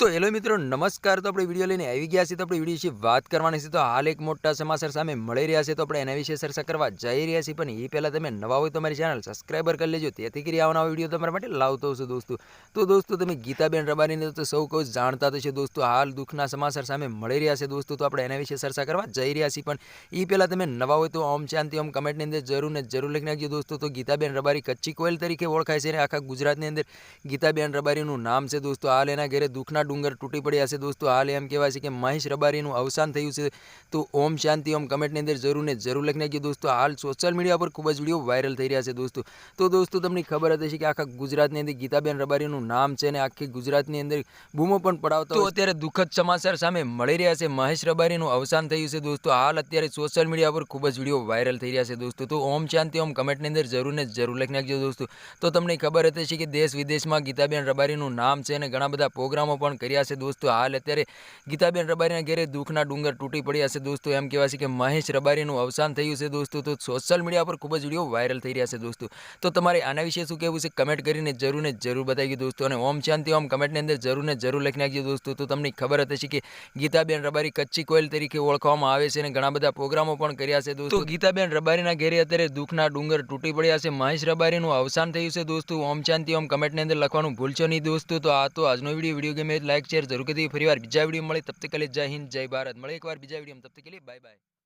તો હેલો મિત્રો, નમસ્કાર. તો આપણે વીડિયો લઈને આવી ગયા છીએ. તો આપણે વીડિયો વિશે વાત કરવાની છે. તો હાલ એક મોટા સમાચાર સામે મળી રહ્યા છે. તો આપણે એના વિશે ચર્ચા કરવા જઈ રહ્યા છીએ. પણ એ પહેલાં તમે નવા હોય તમારી મારી ચેનલ સબસ્ક્રાઈબર કરી લેજો. તેથી કરી આવવાના વીડિયો તમારા માટે લાવતો હશે દોસ્તો. તો દોસ્તો, તમે ગીતાબેન રબારીને તો સૌ કોઈ જાણતા તો છે દોસ્તો. હાલ દુઃખના સમાચાર સામે મળી રહ્યા છે દોસ્તો. તો આપણે એના વિશે ચર્ચા કરવા જઈ રહ્યા છીએ. પણ એ પહેલાં તમે નવા હોય તો ઓમ શાંતિ, ઓમ કમેન્ટની અંદર જરૂર ને જરૂર લખી નાખજો દોસ્તો. તો ગીતાબેન રબારી કચ્છી કોયલ તરીકે ઓળખાય છે અને આખા ગુજરાતની અંદર. ગીતાબેન રબારીનું નામ છે દોસ્તો. હાલ એના ઘરે દુઃખના ડુંગર તૂટી પડ્યા છે દોસ્તો. હાલ એમ કહેવાય છે કે મહેશ રબારીનું અવસાન થયું છે. તો ઓમ શાંતિ ઓમ કમેન્ટની અંદર જરૂર ને જરૂર લખી નાખજો દોસ્તો. હાલ સોશિયલ મીડિયા પર ખૂબ જ વીડિયો વાયરલ થઈ રહ્યા છે દોસ્તો. તો દોસ્તો તમને ખબર હતી છે કે આખા ગુજરાતની અંદર ગીતાબેન રબારીનું નામ છે અને આખી ગુજરાતની અંદર બૂમો પણ પડાવતો તો અત્યારે દુઃખદ સમાચાર સામે મળી રહ્યા છે. મહેશ રબારીનું અવસાન થયું છે દોસ્તો. હાલ અત્યારે સોશિયલ મીડિયા પર ખૂબ જ વીડિયો વાયરલ થઈ રહ્યા છે દોસ્તો. તો ઓમ શાંતિ ઓમ કમેન્ટની અંદર જરૂર ને જરૂર લખી નાખજો દોસ્તો. તો તમને ખબર હતી છે કે દેશ વિદેશમાં ગીતાબેન રબારીનું નામ છે અને ઘણા બધા પ્રોગ્રામો પણ કર્યા છે દોસ્તો. હાલ અત્યારે ગીતાબેન રબારીના ઘેરે દુઃખના ડુંગર તૂટી પડ્યા છે દોસ્તો. એમ કહેવાય કે મહેશ રબારીનું અવસાન થયું છે દોસ્તો. તો સોશિયલ મીડિયા પર ખૂબ જ વીડિયો વાયરલ થઈ રહ્યા છે દોસ્તો. તો તમારે આના વિશે શું કહેવું છે કમેન્ટ કરીને જરૂર ને જરૂર બતાવી દોસ્તો. અને ઓમ શાંતિ ઓમ કમેન્ટની અંદર જરૂર ને જરૂર લખી નાખજો દોસ્તો. તો તમને ખબર હતી કે ગીતાબેન રબારી કચ્છી કોયલ તરીકે ઓળખવામાં આવે છે અને ઘણા બધા પ્રોગ્રામો પણ કર્યા છે દોસ્તો. ગીતાબેન રબારીના ઘેરે અત્યારે દુઃખના ડુંગર તૂટી પડ્યા છે. મહેશ રબારીનું અવસાન થયું છે દોસ્તો. ઓમ શાંતિ ઓમ કમેન્ટની અંદર લખવાનું ભૂલશો નહીં દોસ્તો. તો આ તો આજનો વીડિયો વીડિયો ગમે લાઈક શેર જરૂર કરી ફરીવાર બીજા વીડિયો મળે. તબ તક જય હિન્દ, જય ભારત. મળે એકવાર બીજા વીડિયો તબ તક બાય બાય